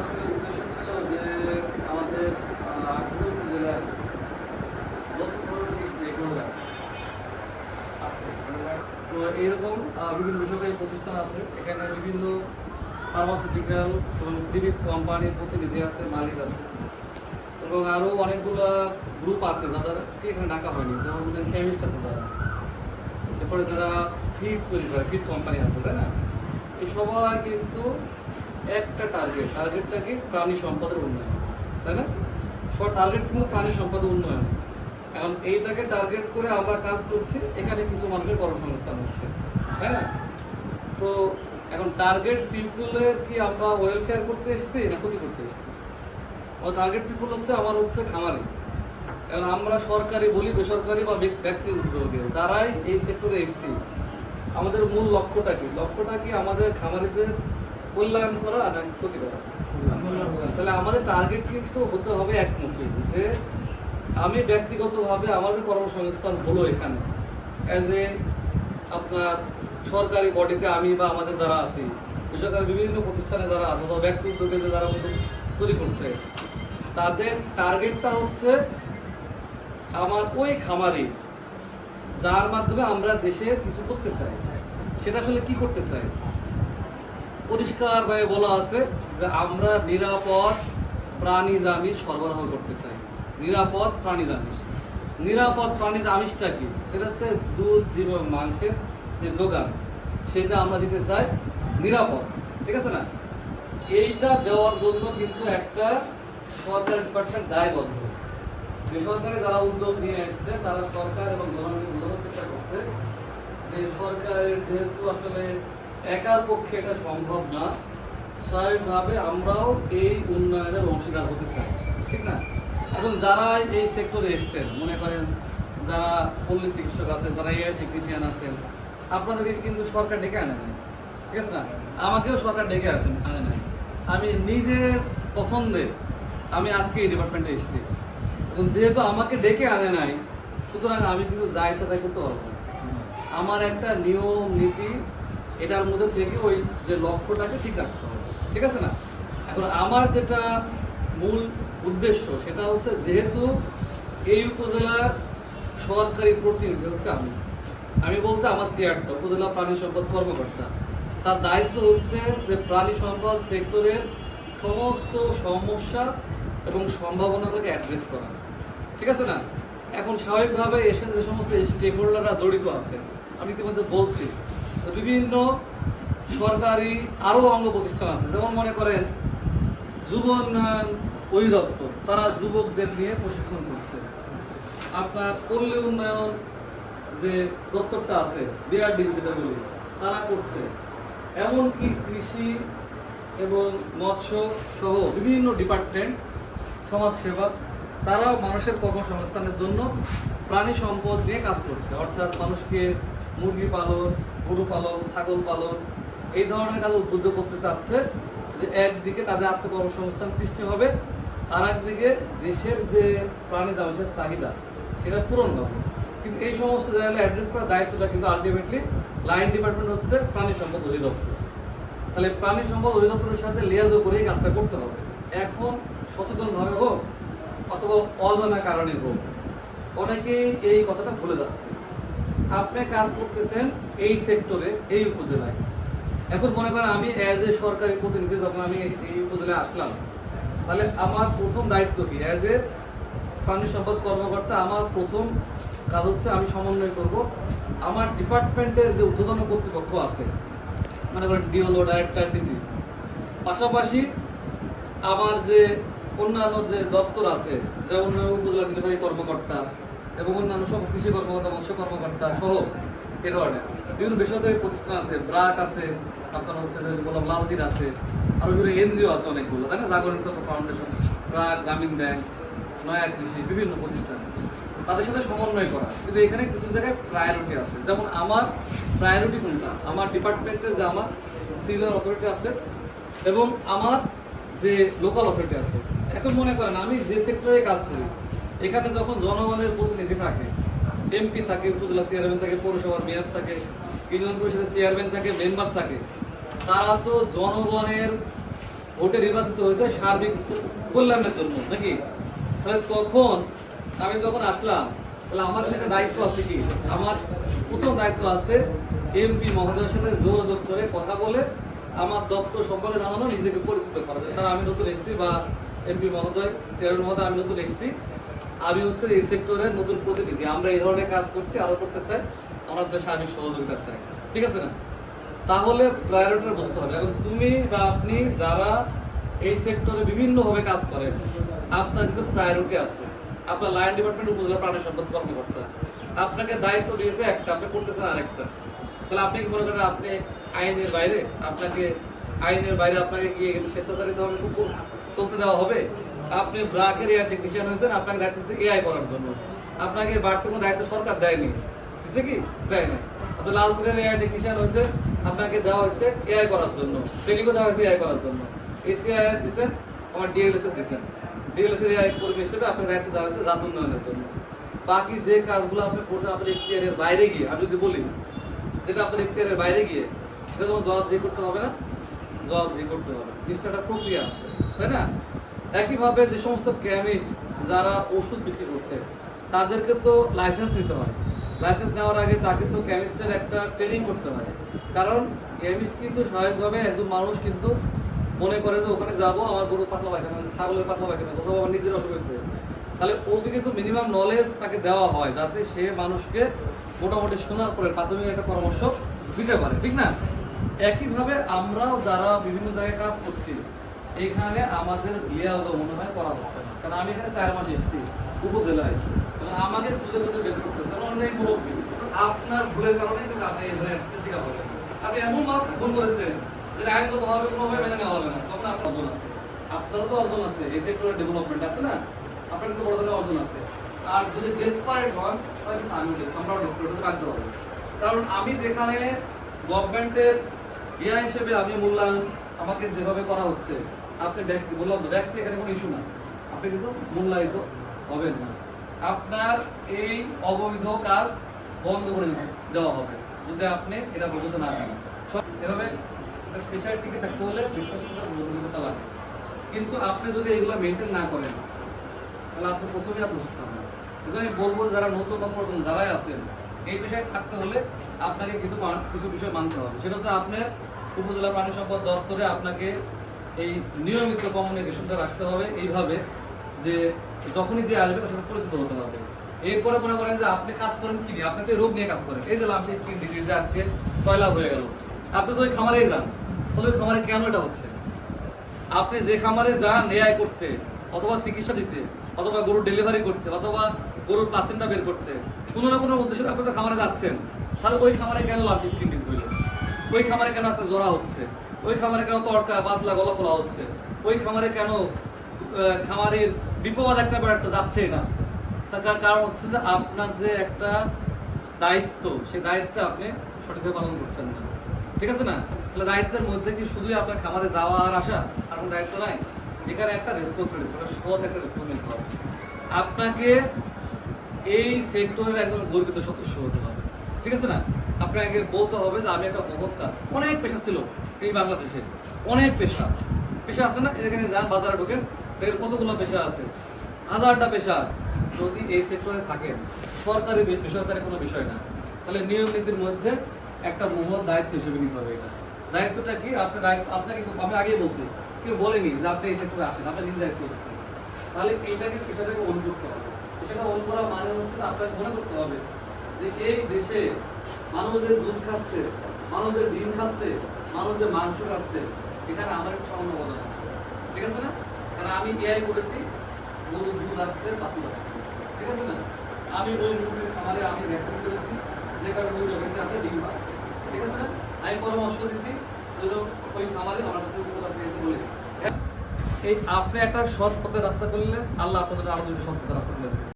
আজকের উদ্দেশ্য ছিল যে আমাদের আগ্রহ তো এইরকম বিভিন্ন বেসরকারি প্রতিষ্ঠান আছে এখানে বিভিন্ন ফার্মাসিউটিক্যাল এবং প্রিভিয়াস কোম্পানির প্রতিনিধি আছে মালিক আছে এবং আরও অনেকগুলো গ্রুপ আছে যাদেরকে এখানে ডাকা হয়নি যেমন কেমিস্ট আছে যারা এরপরে যারা ফিড তৈরি করে ফিড কোম্পানি আছে তাই না এই সবাই কিন্তু একটা টার্গেট টার্গেটটা কি? প্রাণী সম্পদের উন্নয়ন, তাই না? সব টার্গেট কিন্তু প্রাণী সম্পদের উন্নয়ন। এখন এইটাকে টার্গেট করে আমরা কাজ করছি, এখানে কিছু মানুষের কর্মসংস্থান হচ্ছে, তাই না? তো এখন টার্গেট পিপুলের কি আমরা ওয়েলফেয়ার করতে এসেছি না ক্ষতি করতে এসেছি? টার্গেট পিপুল হচ্ছে, আমার হচ্ছে খামারি। এখন আমরা সরকারি বলি, বেসরকারি বা ব্যক- ব্যক্তির উদ্যোগে, যারাই এই সেক্টরে এসেছি, আমাদের মূল লক্ষ্যটা কি? লক্ষ্যটা কি আমাদের খামারিদের কল্যাণ করা না ক্ষতি করা তাহলে আমাদের টার্গেট কিন্তু হতে হবে একমুখী, যে আমি ব্যক্তিগতভাবে আমাদের কর্মসংস্থান হলো এখানে। অ্যাজ এ আপনার সরকারি বডিতে আমি বা আমাদের যারা আছি, বেসরকারি বিভিন্ন প্রতিষ্ঠানে যারা আছে, অথবা ব্যক্তি উদ্যোগে যারা তৈরি করছে, তাদের টার্গেটটা হচ্ছে আমার ওই খামারি, যার মাধ্যমে আমরা দেশে কিছু করতে চাই। সেটা আসলে কি করতে চাই? পরিষ্কারভাবে বলা আছে যে আমরা নিরাপদ প্রাণী আমিষ সরবরাহ করতে চাই। নিরাপদ প্রাণী আমিষ নিরাপদ প্রাণী আমিষটা কি? সেটা হচ্ছে দুধ এবং মাংসের যে যোগান, সেটা আমরা দিতে চাই নিরাপদ। ঠিক আছে না? এইটা দেওয়ার জন্য কিন্তু একটা সরকার ডিপার্টমেন্ট দায়বদ্ধ। বেসরকারি যারা উদ্যোগ নিয়ে এসছে, তারা সরকার এবং জনগণকে বোঝানোর চেষ্টা করছে যে সরকারের যেহেতু আসলে একার পক্ষে এটা সম্ভব না। স্বাভাবিকভাবে আমরাও এই উন্নয়নের অংশীদার হতে চাই, ঠিক না? এখন যারা এই সেক্টরে এসছেন, মনে করেন যারা পল্লী চিকিৎসক আছে যারা এআই টেকনিশিয়ান আছেন, আপনাদেরকে কিন্তু সরকার ডেকে আনে নাই, ঠিক আছে না? আমাকেও সরকার ডেকে আসেন, আনে নাই। আমি নিজের পছন্দে আমি আজকে এই ডিপার্টমেন্টে এসেছি। এবং যেহেতু আমাকে ডেকে আনে নাই, সুতরাং আমি কিন্তু যা ইচ্ছা তাই করতে পারব আমার একটা নিয়ম, নীতি এটার মধ্যে থেকে ওই যে লক্ষ্যটাকে ঠিক রাখতে হবে, ঠিক আছে না? এখন আমার যেটা মূল উদ্দেশ্য, সেটা হচ্ছে যেহেতু এই উপজেলার সরকারি প্রতিনিধি হচ্ছে আমি আমি বলতে আমার চেয়ারটা উপজেলা প্রাণী সম্পদ কর্মকর্তা। তার দায়িত্ব হচ্ছে যে প্রাণী সম্পদ সেক্টরের সমস্ত সমস্যা এবং সম্ভাবনাগুলোকে অ্যাড্রেস করা, ঠিক আছে না? এখন স্বাভাবিকভাবে এসে যে সমস্ত স্টেক হোল্ডাররা জড়িত আছে, আমি ইতিমধ্যে বলছি বিভিন্ন সরকারি আরও অঙ্গ প্রতিষ্ঠান আছে। যেমন মনে করেন, যুব উন্নয়ন অধিদপ্তর, তারা যুবকদের নিয়ে প্রশিক্ষণ করছে। আপনার পল্লী উন্নয়ন যে দপ্তরটা আছে বিআরডি যেটা বলি, তারা করছে। এমনকি কৃষি এবং মৎস্য সহ বিভিন্ন ডিপার্টমেন্ট, সমাজসেবা, তারাও মানুষের কর্মসংস্থানের জন্য প্রাণী সম্পদ নিয়ে কাজ করছে। অর্থাৎ মানুষকে মুরগি পালন গরু পালন, ছাগল পালন, এই ধরনের কাজ উদ্বুদ্ধ করতে চাচ্ছে যে একদিকে তাদের আত্মকর্মসংস্থান সৃষ্টি হবে আর একদিকে দেশের যে প্রাণী মানুষের চাহিদা, সেটা পূরণ হবে। কিন্তু এই সমস্ত জায়গায় অ্যাড্রেস করার দায়িত্বটা কিন্তু আলটিমেটলি লাইন ডিপার্টমেন্ট হচ্ছে প্রাণী সম্পদ অধিদপ্তর। তাহলে প্রাণী সম্পদ অধিদপ্তরের সাথে লিয়াজও করেই কাজটা করতে হবে। এখন সচেতনভাবে হোক অথবা অজানা কারণে হোক, অনেকেই এই কথাটা ভুলে যাচ্ছে। আপনি কাজ করতেছেন এই সেক্টরে এই উপজেলায়। এখন মনে করেন আমি অ্যাজ এ সরকারি প্রতিনিধি যখন আমি এই উপজেলায় আসলাম, তাহলে আমার প্রথম দায়িত্ব কি? অ্যাজ এ পানি সম্পদ কর্মকর্তা আমার প্রথম কাজ হচ্ছে আমি সমন্বয় করব। আমার ডিপার্টমেন্টের যে ঊর্ধ্বতন কর্তৃপক্ষ আছে, মনে করেন ডিওলো ডাইরেক্টর ডিজি পাশাপাশি আমার যে অন্যান্য যে দপ্তর আছে, যেমন উপজেলা নির্বাহী কর্মকর্তা এবং অন্যান্য সব কৃষি কর্মকর্তা, মৎস্য কর্মকর্তা সহ এ ধরনের বিভিন্ন বেসরকারি প্রতিষ্ঠান আছে, ব্রাক আছে, আপনার হচ্ছে বললাম লালদিন আছে, আরও বিভিন্ন এনজিও আছে অনেকগুলো, তাই না? জাগরণ চক্র ফাউন্ডেশন, ব্রাক, গ্রামীণ ব্যাংক, নয়া কৃষি, বিভিন্ন প্রতিষ্ঠান। তাদের সাথে সমন্বয় করা। কিন্তু এখানে কিছু জায়গায় প্রায়োরিটি আছে। যেমন আমার প্রায়োরিটি কোনটা? আমার ডিপার্টমেন্টে যে আমার সিনিয়র অথরিটি আছে এবং আমার যে লোকাল অথরিটি আছে। এখন মনে করেন আমি যে সেক্টরে কাজ করি এখানে যখন জনগণের প্রতিনিধি থাকে এমপি থাকে, উপজেলা চেয়ারম্যান থাকে, পৌরসভার মেয়র থাকে ইউনিয়ন পরিষদের চেয়ারম্যান থাকে মেম্বার থাকে, তারা তো জনগণের ভোটে নির্বাচিত হয়েছে সার্বিক কল্যাণের জন্য, নাকি? তাহলে তখন আমি যখন আসলাম, তাহলে আমার একটা দায়িত্ব আছে কি? আমার প্রথম দায়িত্ব আছে এমপি মহোদয়ের সাথে যোগাযোগ করে কথা বলে আমার দপ্তর সম্পর্কে জানানো, নিজেকে পরিচিত করা। যায় স্যার, আমি নতুন এসেছি বা এমপি মহোদয় চেয়ারম্যান মহোদয়, আমি নতুন এসেছি। আমি হচ্ছে এই সেক্টরের নতুন প্রতিনিধি। আমরা এই ধরনের কাজ করছি, আরও করতে চাই, আমরা আপনার সার্বিক সহযোগিতা চাই। ঠিক আছে না? তাহলে প্রায়োরিটিটা বুঝতে হবে। এখন তুমি বা আপনি যারা এই সেক্টরে বিভিন্নভাবে কাজ করেন, আপনার কিন্তু প্রায়োরিটি আছে। আপনার লাইন ডিপার্টমেন্ট উপজেলা প্রাণী সম্পদ কর্মকর্তা। আপনাকে দায়িত্ব দিয়েছে একটা, আপনি করতেছেন আরেকটা। তাহলে আপনি কি মনে করেন আপনি আইনের বাইরে? আপনাকে আইনের বাইরে আপনাকে গিয়ে স্বেচ্ছাচারিত ভাবে চলতে দেওয়া হবে। আপনি ব্রাকের এয়ার টেকনিশিয়ান হয়েছেন, আপনাকে দায়িত্ব দিচ্ছে এআই করার জন্য। আপনাকে বাড়তি কোনো দায়িত্ব সরকার দেয়নি। দিচ্ছে কি? দেয় না আপনি লাল তুলের এআই টেকনিশিয়ান হয়েছে আপনাকে দেওয়া হয়েছে এআই করার জন্য। ট্রেনিংও দেওয়া হয়েছে এআই করার জন্য। এসিআই দিচ্ছেন আমার ডিএলএস এর দিচ্ছেন ডিএলএস এর এআই কর্মী হিসেবে আপনাকে দায়িত্ব দেওয়া হয়েছে জাত উন্নয়নের জন্য। বাকি যে কাজগুলো আপনি করছেন, আপনার এখতিয়ারের বাইরে গিয়ে, আমি যদি বলি, যেটা আপনার এখতিয়ারের বাইরে গিয়ে, সেটা তোমার জবাব দিয়ে করতে হবে না। জবাব দিয়ে করতে হবে নিশ্চয় একটা প্রক্রিয়া আছে, তাই না? একইভাবে যে সমস্ত কেমিস্ট যারা ওষুধ বিক্রি করছে, তাদেরকে তো লাইসেন্স নিতে হয়। লাইসেন্স নেওয়ার আগে তাকে তো কেমিস্টের একটা ট্রেনিং করতে হয়। কারণ কেমিস্ট কিন্তু স্বাভাবিকভাবে একজন মানুষ কিন্তু মনে করে যে ওখানে যাব, আমার গরু পাতলা পায়খানা ছাগলের পাতলা পায়খানা অথবা আমার নিজের অসুখ হয়েছে। তাহলে ওকে কিন্তু মিনিমাম নলেজ তাকে দেওয়া হয়, যাতে সে মানুষকে মোটামুটি শোনার পরে প্রাথমিক একটা পরামর্শ দিতে পারে, ঠিক না? একইভাবে আমরাও যারা বিভিন্ন জায়গায় কাজ করছি, এখানে আমাদের লিয়াজও মনে হয় করা হচ্ছে না। কারণ আমি এখানে চার মাস এসেছি, উপজেলায়। এবং আমাকে খুঁজে খুঁজে বের করতে হচ্ছে। অনেক মুরব্বী। আপনার ভুলের কারণে কিন্তু আপনি এই ধরনের শিকা হবেন আপনি এমন মারাত্মক ভুল করেছেন যে আইনগত ভাবে কোনোভাবে মেনে নেওয়া হবে না। তখন আপনার অর্জন আছে। আপনারও তো অর্জন আছে। এই সেক্টরের ডেভেলপমেন্ট আছে না? আপনার কিন্তু বড় ধরনের অর্জন আছে। আর যদি ডেসপারেট হন, তাহলে কিন্তু আমি আমরাও ডেসপারেট হতে বাধ্য হব। কারণ আমি যেখানে গভর্নমেন্টের ইয়া হিসেবে আমি মূল্যায়ন আমাকে যেভাবে করা হচ্ছে, আপনি ব্যক্তি বললাম তো, ব্যক্তি এখানে কোনো ইস্যু না। আপনি কিন্তু মূল্যায়িত হবেন না। আপনার এই অবৈধ কাজ বন্ধ করে দেওয়া হবে, যদি আপনি এটা বোঝাতে না পারেন এভাবে পেশায় টিকে থাকতে হলে বিশ্বস্ততা লাগে। কিন্তু আপনি যদি এগুলো মেনটেন না করেন, তাহলে আপনি প্রথমে আর বুঝতে এই আমি বলব, যারা নতুন বা যারাই আছেন এই পেশায় থাকতে হলে আপনাকে কিছু কিছু বিষয় মানতে হবে। সেটা হচ্ছে আপনার উপজেলা প্রাণী সম্পদ দপ্তরে আপনাকে এই নিয়মিত কমিউনিকেশনটা রাখতে হবে এইভাবে যে যখনই যে আসবে তার সাথে পরিচিত হতে হবে। এরপরে মনে করেন যে আপনি কাজ করেন কি নিয়ে? আপনি তো রোগ নিয়ে কাজ করেন। এই যে লাম্পি স্কিন ডিজিজ আজকে ছয় লাখ হয়ে গেল। আপনি তো ওই খামারেই যান। তাহলে ওই খামারে কেন এটা হচ্ছে? আপনি যে খামারে যান এআই করতে অথবা চিকিৎসা দিতে অথবা গরুর ডেলিভারি করতে অথবা গরুর প্লাসেন্টটা বের করতে কোনো না কোনো উদ্দেশ্যে আপনি তো খামারে যাচ্ছেন। তাহলে ওই খামারে কেন লাভ স্কিন ডিস হইল ওই খামারে কেন আছে জোড়া হচ্ছে? ওই খামারে কেন তড়কা, পাতলা গলা ফোলা হচ্ছে? ওই খামারে কেন খামারের বিপদ একটা পর একটা যাচ্ছে না? তার কারণ হচ্ছে যে আপনার যে একটা দায়িত্ব সেই দায়িত্ব আপনি সঠিকভাবে পালন করছেন না। ঠিক আছে না? তাহলে দায়িত্বের মধ্যে কি শুধুই আপনার খামারে যাওয়া আর আসা আর কোনো দায়িত্ব নাই? এখানে একটা রেসপন্সিবিলিটি একটা সৎ একটা রেসপন্সিবিলিটি হবে। আপনাকে এই সেক্টরের একজন গর্বিত সদস্য হতে হবে। ঠিক আছে না? আপনাকে বলতে হবে যে, আমি একটা মহৎ কাজ। অনেক পেশা ছিল এই বাংলাদেশে। অনেক পেশা। পেশা আছে না? এখানে যান, বাজারে ঢোকেন। দেখেন কতগুলো পেশা আছে। হাজারটা পেশা। যদি এই সেক্টরে থাকেন, সরকারি বেসরকারি কোনো বিষয় না, তাহলে নিয়ম নীতির মধ্যে একটা মহৎ দায়িত্ব হিসেবে নিতে হবে এটা। দায়িত্বটা কি? আপনার দায়িত্ব, আপনাকে আমি আগেই বলছি। কেউ বলেনি যে আপনি এই সেক্টরে আসেন, আপনি নিজে দায়িত্ব এসেছেন তাহলে এইটাকে পেশাটাকে অনু করতে হবে। পেশাটা অনু করা মানে হচ্ছে আপনাকে মনে করতে হবে যে এই দেশে মানুষের দুধ খাচ্ছে মানুষের ডিম খাচ্ছে মানুষের মাংস খাচ্ছে। এখানে আমার একটা সামান্য অবদান আছে। ঠিক আছে না? কারণ আমি এআই করেছি গরুর দুধ আসছে, বাছুর আসছে। ঠিক আছে না? আমি ওই মুরগির খামারে আমি ভ্যাকসিন করেছি, যে কারণে বেঁচে আছে ডিম পাচ্ছে। ঠিক আছে না? আমি পরামর্শ দিছি ওই খামারে আমার কাছে উপকার পেয়েছে বলে। এই আপনি একটা সৎ পথে রাস্তা করলে আল্লাহ আপনাদের আরও দুটো সৎ পথে রাস্তা করে